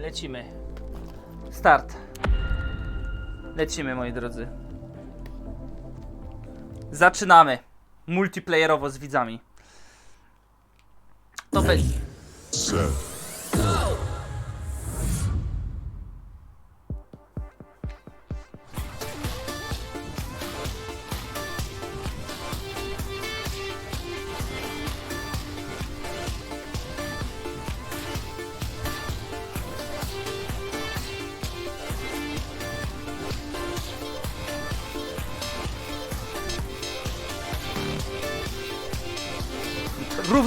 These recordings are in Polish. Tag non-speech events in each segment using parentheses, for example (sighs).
Lecimy. Start. Lecimy, moi drodzy. Zaczynamy. Multiplayerowo z widzami. To będzie.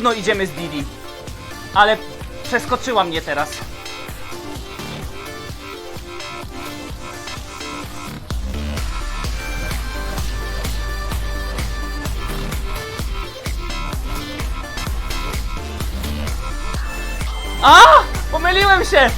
Równo idziemy z Didi. Ale przeskoczyła mnie teraz. A! Pomyliłem się!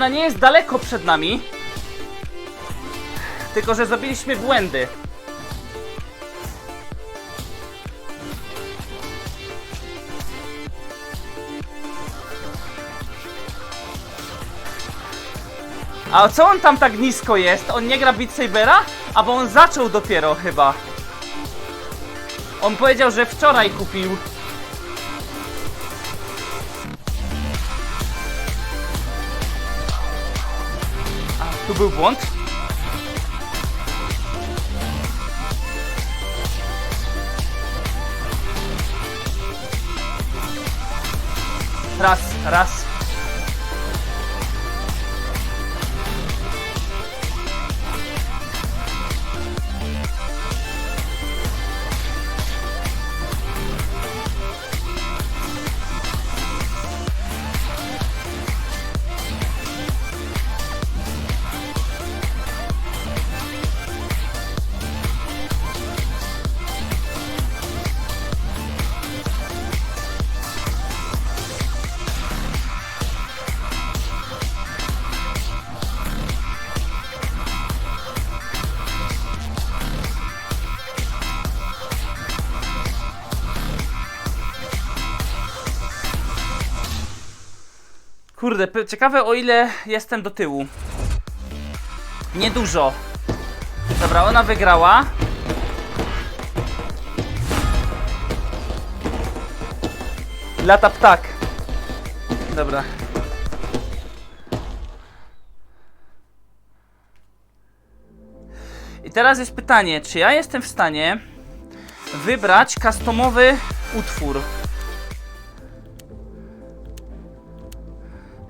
Ona nie jest daleko przed nami. Tylko, że zrobiliśmy błędy. A co on tam tak nisko jest? On nie gra Beat Sabera? A bo on zaczął dopiero chyba. On powiedział, że wczoraj kupił. A, tu był błąd. Kurde, ciekawe o ile jestem do tyłu. Niedużo. Dobra, ona wygrała. Lata ptak. Dobra. I teraz jest pytanie, czy ja jestem w stanie wybrać customowy utwór?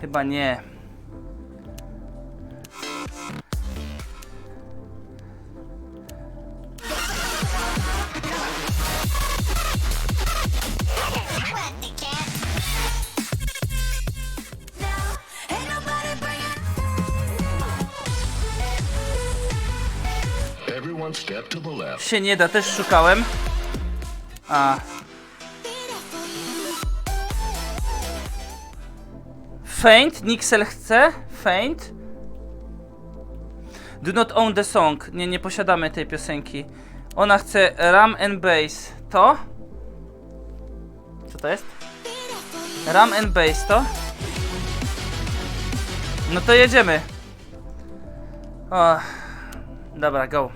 Chyba nie. Się nie da, też szukałem. A. Faint, Nixel chce? Faint? Do not own the song. Nie, nie posiadamy tej piosenki. Ona chce Ram and Bass. To? Co to jest? Ram and Bass, to? No to jedziemy. O. Dobra, go.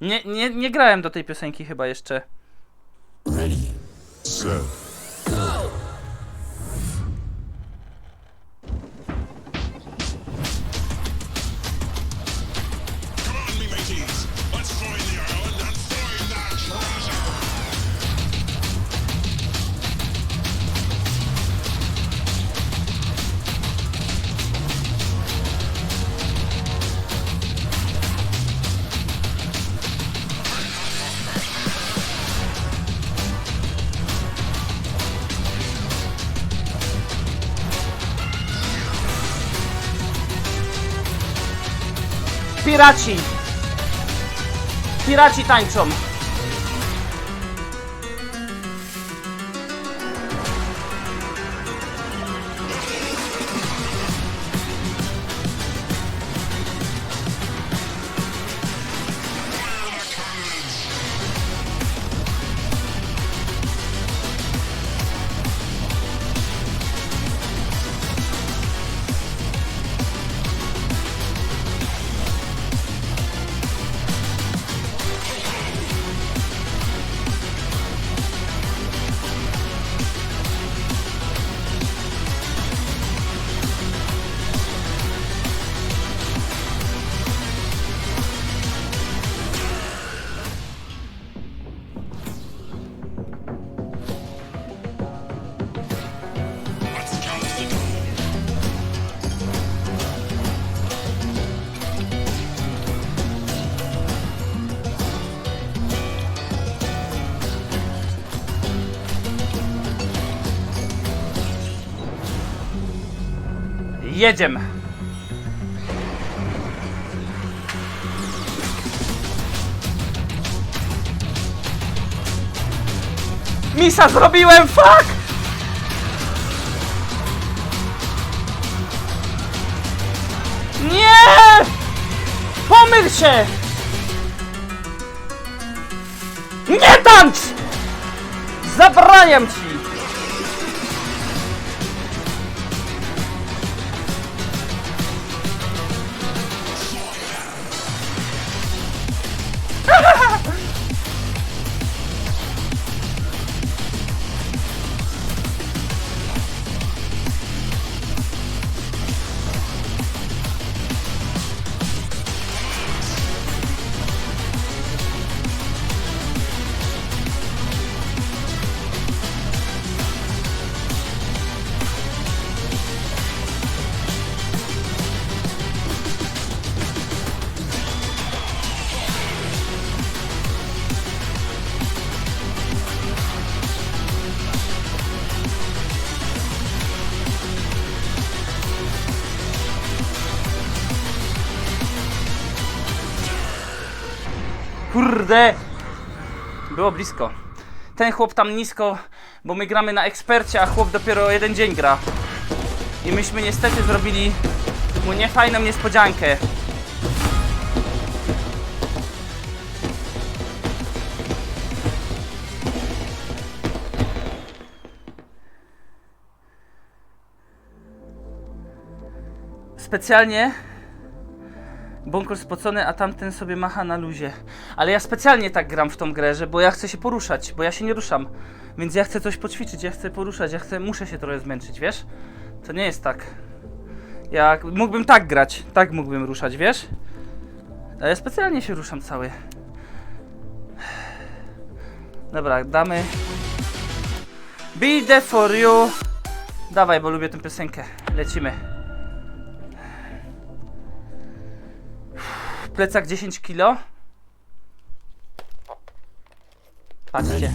Nie, nie, nie grałem do tej piosenki chyba jeszcze. Ready, set. Piraci! Piraci tańczą! Jedziemy! Misa zrobiłem, fuck! Nie! Pomyl się! Nie tańcz! Zabraniam ci! Kurde! Było blisko. Ten chłop tam nisko, bo my gramy na ekspercie, a chłop dopiero jeden dzień gra. I myśmy niestety zrobili mu niefajną niespodziankę. Specjalnie Bąkol spocony, a tamten sobie macha na luzie. Ale ja specjalnie tak gram w tą grę, że bo ja chcę się poruszać, bo ja się nie ruszam. Więc ja chcę coś poćwiczyć, ja chcę poruszać, ja chcę, muszę się trochę zmęczyć, wiesz? To nie jest tak. Ja mógłbym tak grać, tak mógłbym ruszać, wiesz? Ale ja specjalnie się ruszam cały. Dobra, damy. Be there for you. Dawaj, bo lubię tę piosenkę. Lecimy. Plecak 10 kilo. Patrzcie.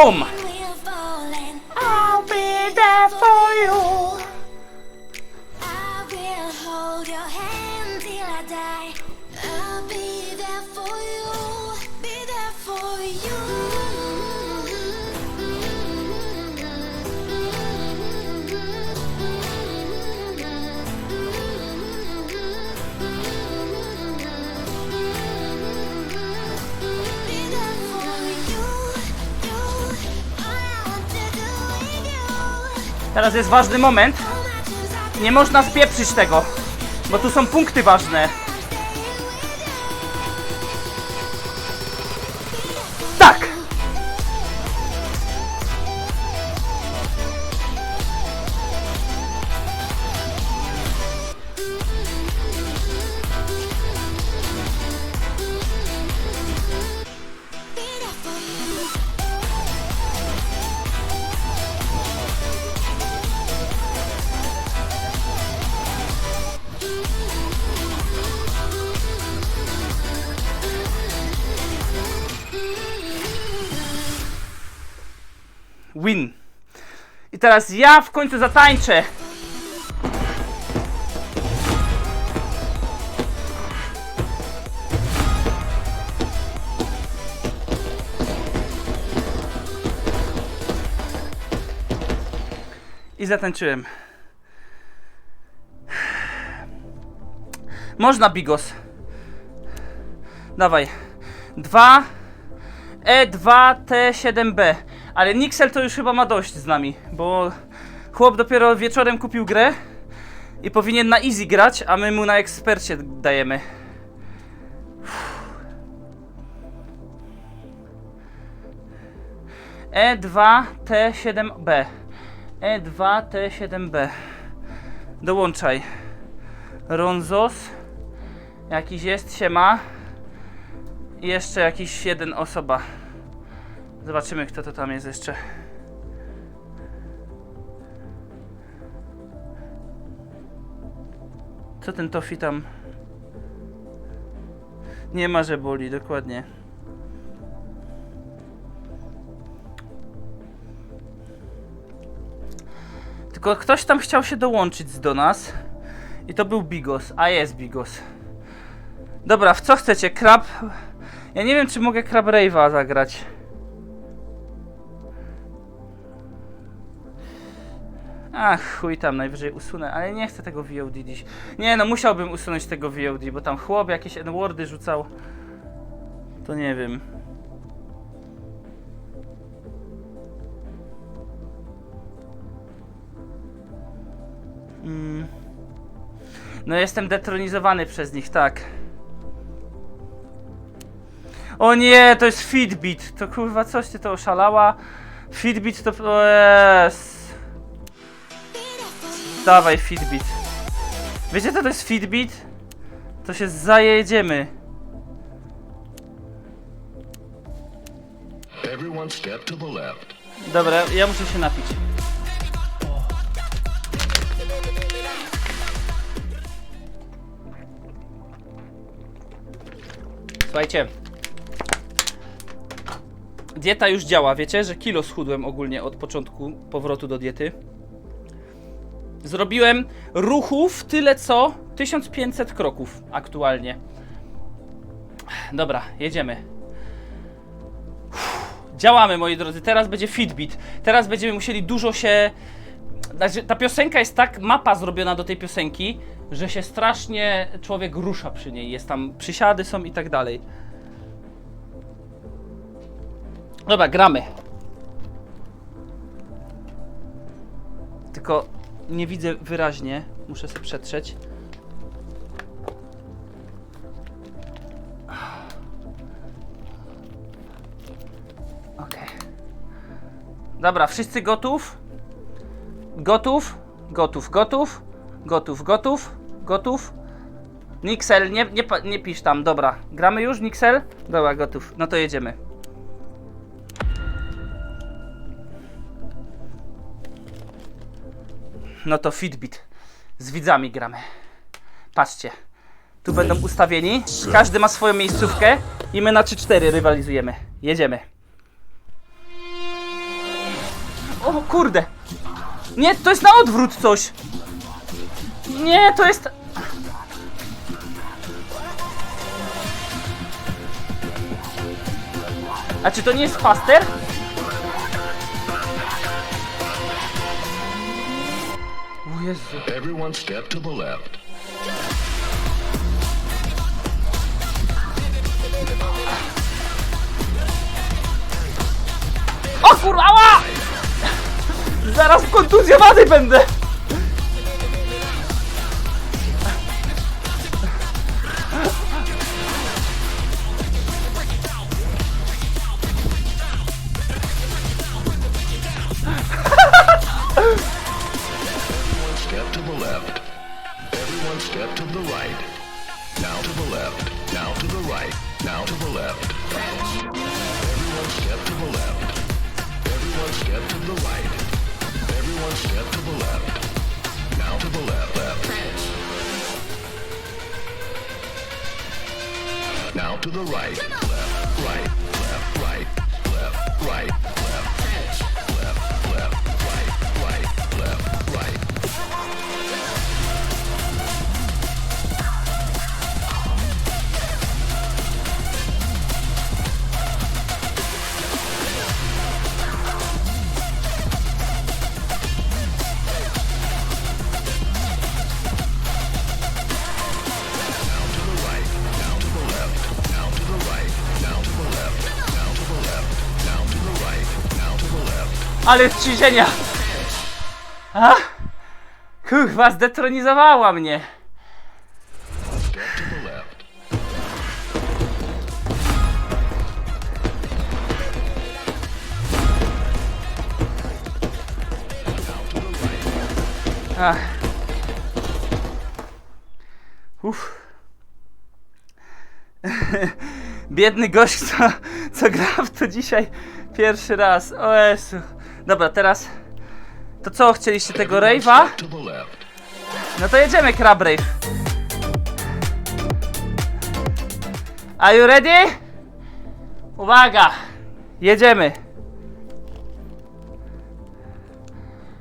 The Teraz jest ważny moment. Nie można spieprzyć tego, bo tu są punkty ważne. Teraz ja w końcu zatańczę. I zatańczyłem. Można, Bigos. Dawaj. Dwa. E E2T7B. Ale Nixel to już chyba ma dość z nami, bo chłop dopiero wieczorem kupił grę i powinien na easy grać, a my mu na ekspercie dajemy. E E2T7B. E2T7B. Dołączaj. Ronzos. Jakiś jest, siema. I jeszcze jakiś jeden osoba. Zobaczymy, kto to tam jest jeszcze. Co ten Tofi tam? Nie ma, że boli, dokładnie. Tylko ktoś tam chciał się dołączyć do nas. I to był Bigos. A jest Bigos. Dobra, w co chcecie? Krab? Ja nie wiem, czy mogę Krab Rave'a zagrać. Ach, chuj tam, najwyżej usunę, ale nie chcę tego VOD dziś. Nie no, musiałbym usunąć tego VOD, bo tam chłop jakieś N-wordy rzucał. To nie wiem. Mm. No jestem detronizowany przez nich, tak. O nie, to jest Fitbit. To kurwa, coś ty to oszalała. Fitbit to... Jest. Dawaj Fitbit. Wiecie co to jest Fitbit? To się zajedziemy. Dobra, ja muszę się napić. Słuchajcie. Dieta już działa, wiecie, że kilo schudłem ogólnie od początku powrotu do diety. Zrobiłem ruchów tyle co 1500 kroków aktualnie. Dobra, jedziemy. Działamy, moi drodzy. Teraz będzie Fitbit. Teraz będziemy musieli dużo się. Znaczy, ta piosenka jest tak, mapa zrobiona do tej piosenki, że się strasznie człowiek rusza przy niej. Jest tam przysiady są i tak dalej. Dobra, gramy. Tylko nie widzę wyraźnie. Muszę sobie przetrzeć. Okej. Dobra, wszyscy gotów? Gotów? Gotów, gotów? Gotów, gotów? Gotów? Nixel, nie, nie, nie pisz tam, dobra. Gramy już, Nixel? Dobra, gotów. No to jedziemy. No to Fitbit. Z widzami gramy. Patrzcie. Tu będą ustawieni. Każdy ma swoją miejscówkę i my na 3-4 rywalizujemy. Jedziemy. O kurde! Nie, to jest na odwrót coś! Nie, to jest... A czy to nie jest faster? Jezu. Everyone step to the left. O kurwa! ała! Zaraz kontuzjowany będę! Ale wciśnienia! A? Kurwa, zdetronizowała mnie! Uff. (laughs) Biedny gość, co, co gra w to dzisiaj pierwszy raz. O Jezu. Dobra, teraz... To co, chcieliście tego rave'a? No to jedziemy, Crab Rave. Are you ready? Uwaga! Jedziemy!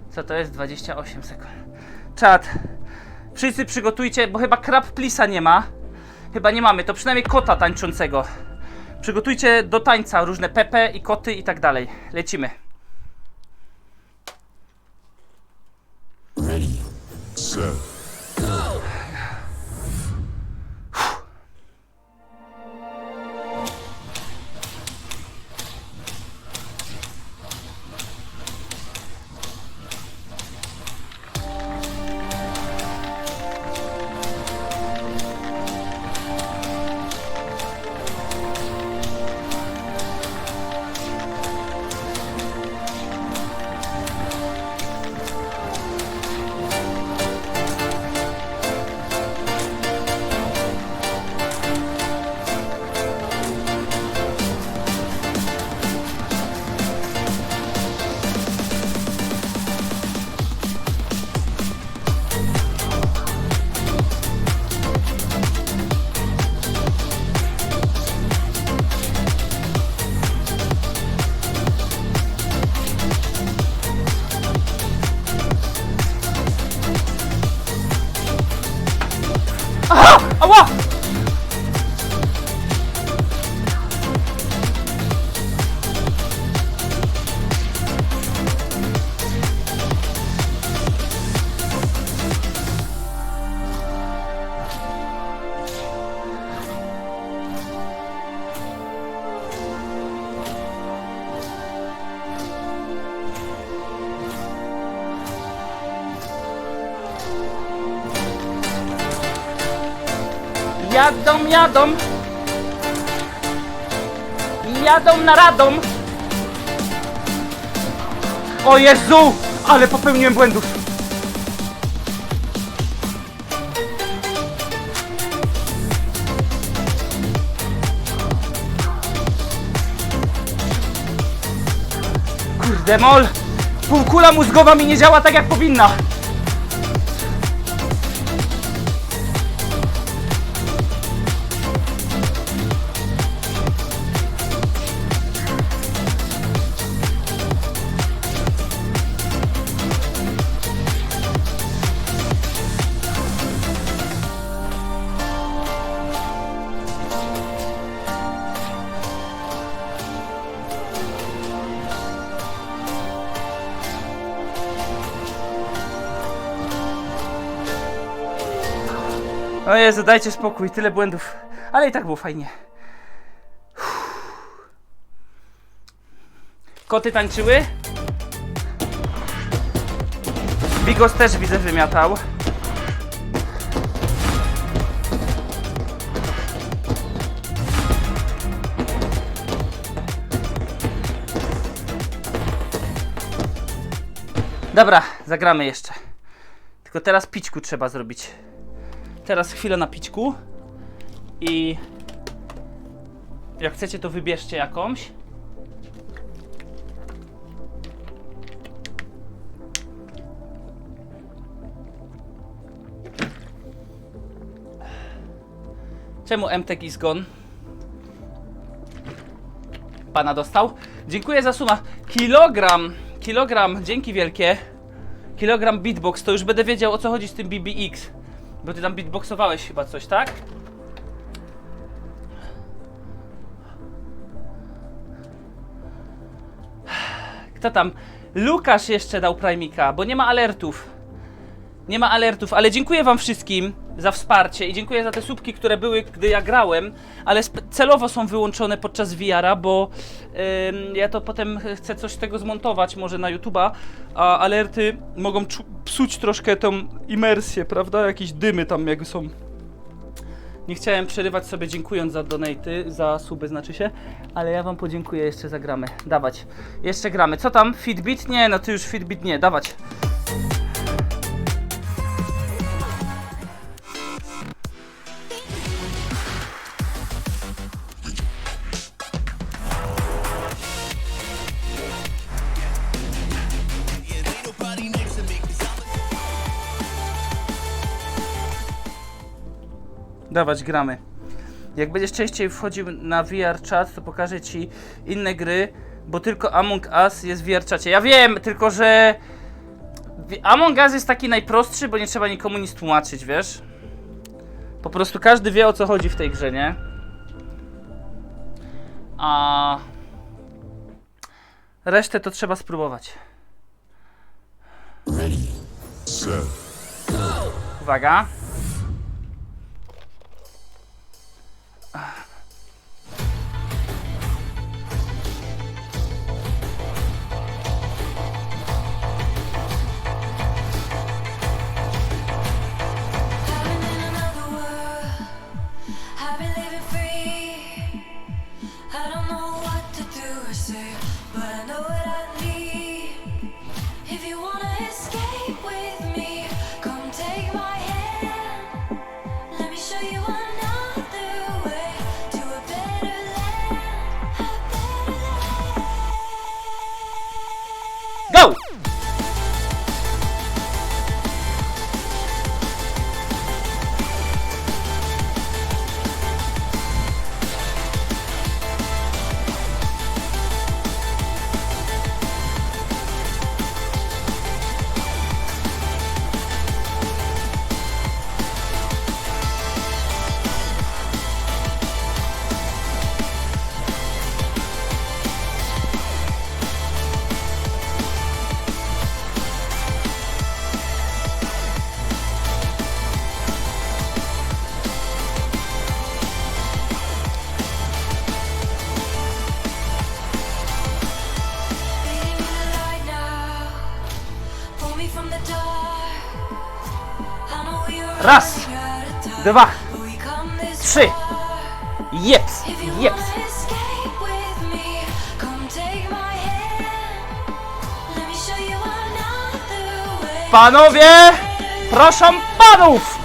Co to jest? 28 sekund. Czad. Wszyscy przygotujcie, bo chyba Crab Plisa nie ma. Chyba nie mamy, to przynajmniej kota tańczącego. Przygotujcie do tańca różne pepe i koty i tak dalej. Lecimy. Füße. Jadą, jadą. Na radom. O Jezu! Ale popełniłem błędów. Kurde mol! Półkula mózgowa mi nie działa tak jak powinna. Jezu, dajcie spokój, tyle błędów. Ale i tak było fajnie. Koty tańczyły? Bigos też widzę wymiatał. Dobra, zagramy jeszcze. Tylko teraz pićku trzeba zrobić. Teraz chwilę na pićku. I jak chcecie, to wybierzcie jakąś. Czemu MTek is gone? Pana dostał? Dziękuję za suma. Kilogram, kilogram, dzięki wielkie. Kilogram beatbox, to już będę wiedział o co chodzi z tym BBX. Bo ty tam beatboxowałeś chyba coś, tak? Kto tam? Lukasz jeszcze dał Primika, bo nie ma alertów. Nie ma alertów, ale dziękuję wam wszystkim za wsparcie i dziękuję za te słupki, które były, gdy ja grałem, ale celowo są wyłączone podczas VR-a, bo ym, ja to potem chcę coś z tego zmontować, może na YouTube'a, a alerty mogą psuć troszkę tą imersję, prawda? Jakieś dymy tam jak są. Nie chciałem przerywać sobie dziękując za donaty, za suby znaczy się, ale ja wam podziękuję jeszcze za gramy. Dawać. Jeszcze gramy. Co tam? Fitbit? Nie, no ty już Fitbit nie. Dawać. Dawać gramy. Jak będziesz częściej wchodził na VR chat, to pokażę ci inne gry, bo tylko Among Us jest w VR czacie. Ja wiem, tylko że Among Us jest taki najprostszy, bo nie trzeba nikomu nic tłumaczyć, wiesz? Po prostu każdy wie o co chodzi w tej grze, nie? A resztę to trzeba spróbować. Uwaga. Uh. (sighs) (sighs) show you another way. Panowie, proszę panów!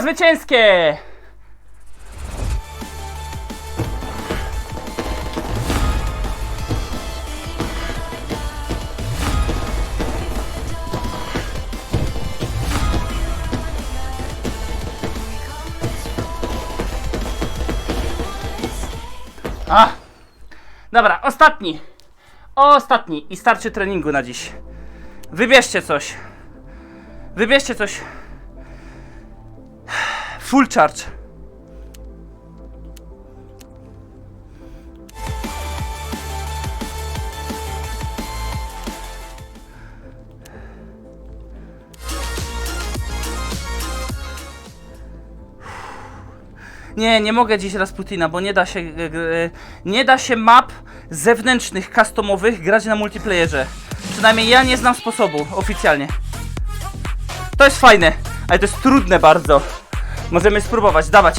Zwycięskie! A! Dobra, ostatni. Ostatni i starczy treningu na dziś. Wybierzcie coś. Wybierzcie coś. Full charge. Nie, nie mogę dziś Rasputina, bo nie da się. e, e, Nie da się map zewnętrznych, customowych grać na multiplayerze. Przynajmniej ja nie znam sposobu oficjalnie. To jest fajne, ale to jest trudne bardzo. Możemy spróbować, dawać.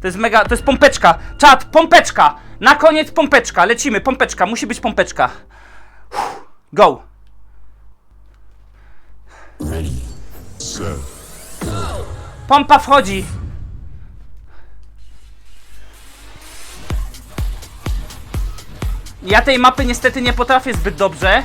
To jest mega, to jest pompeczka. Czat, pompeczka! Na koniec pompeczka, lecimy, pompeczka, musi być pompeczka. Go! Pompa wchodzi! Ja tej mapy niestety nie potrafię zbyt dobrze.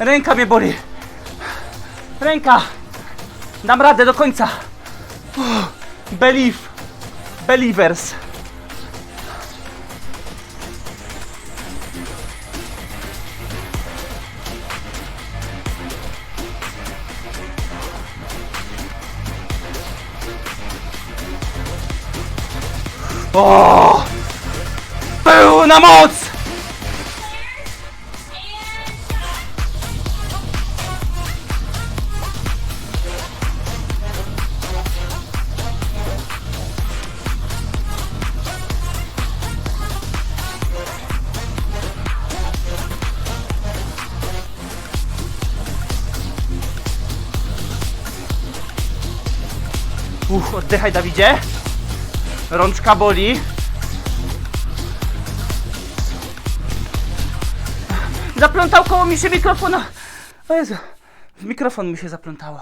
Ręka mnie boli. Ręka. Dam radę do końca. Uff. Believe. Believers. O! Pełna moc! Uch, oddychaj Dawidzie. Rączka boli. Zaplątał koło mi się mikrofon. O Jezu, w mikrofon mi się zaplątało.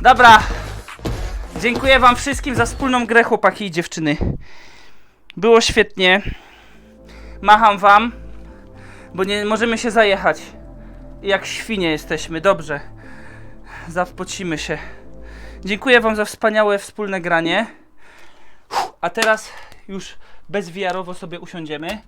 Dobra, Dziękuję wam wszystkim za wspólną grę, chłopaki i dziewczyny. Było świetnie. Macham wam, bo nie możemy się zajechać. Jak świnie jesteśmy, dobrze. Zawpocimy się. Dziękuję wam za wspaniałe wspólne granie. A teraz już bezwiarowo sobie usiądziemy.